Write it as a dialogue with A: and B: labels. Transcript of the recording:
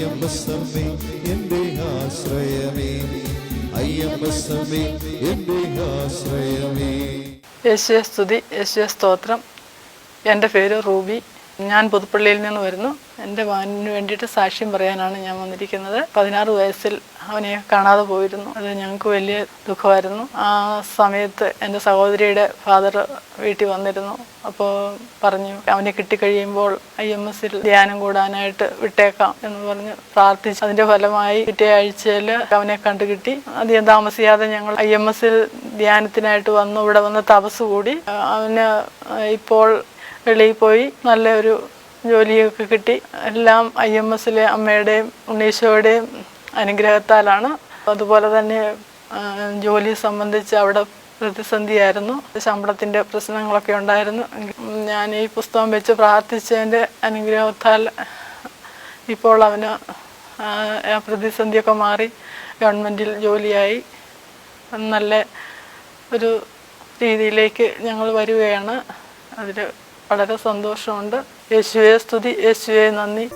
A: അയ്യമ്പസമ്മേ എന്റെ ആശ്രയമേ. അയ്യമ്പസമ്മേ എന്റെ ആശ്രയമേ.
B: യേശുവെ സ്തുതി യേശുവെ സ്തോത്രം. എന്റെ പേര് റൂബി. ഞാൻ പുതുപ്പള്ളിയിൽ നിന്ന് വരുന്നു. എന്റെ മകനിന് വേണ്ടിയിട്ട് സാക്ഷ്യം പറയാനാണ് ഞാൻ വന്നിരിക്കുന്നത്. പതിനാറ് വയസ്സിൽ അവനെ കാണാതെ പോയിരുന്നു. അത് ഞങ്ങൾക്ക് വലിയ ദുഃഖമായിരുന്നു. ആ സമയത്ത് എന്റെ സഹോദരിയുടെ ഫാദർ വീട്ടിൽ വന്നിരുന്നു. അപ്പോൾ പറഞ്ഞു അവനെ കിട്ടിക്കഴിയുമ്പോൾ ഐ എം എസിൽ ധ്യാനം കൂടാനായിട്ട് വിട്ടേക്കാം എന്ന് പറഞ്ഞ് പ്രാർത്ഥിച്ചു അതിന്റെ ഫലമായി പിറ്റേ ആഴ്ചയിൽ അവനെ കണ്ടു കിട്ടി അധികം താമസിയാതെ ഞങ്ങൾ ഐ എം എസിൽ ധ്യാനത്തിനായിട്ട് വന്നു. ഇവിടെ വന്ന് തപസ് കൂടി അവന് ഇപ്പോൾ വെളിയിൽ പോയി നല്ലൊരു ജോലിയൊക്കെ കിട്ടി. എല്ലാം ഐ എം എസിലെ അമ്മയുടെയും ഉണ്ണീശോയുടെയും അനുഗ്രഹത്താലാണ്. അതുപോലെ തന്നെ ജോലി സംബന്ധിച്ച് അവിടെ പ്രതിസന്ധിയായിരുന്നു. ശമ്പളത്തിന്റെ പ്രശ്നങ്ങളൊക്കെ ഉണ്ടായിരുന്നു. ഞാൻ ഈ പുസ്തകം വെച്ച് പ്രാർത്ഥിച്ചതിന്റെ അനുഗ്രഹത്താൽ ഇപ്പോൾ അവന് പ്രതിസന്ധിയൊക്കെ മാറി. ഗവൺമെന്റിൽ ജോലിയായി. നല്ല ഒരു രീതിയിലേക്ക് ഞങ്ങൾ വരികയാണ്. അതിൽ വളരെ സന്തോഷമുണ്ട്. യേശുവേ സ്തുതി. യേശുവേ നന്ദി.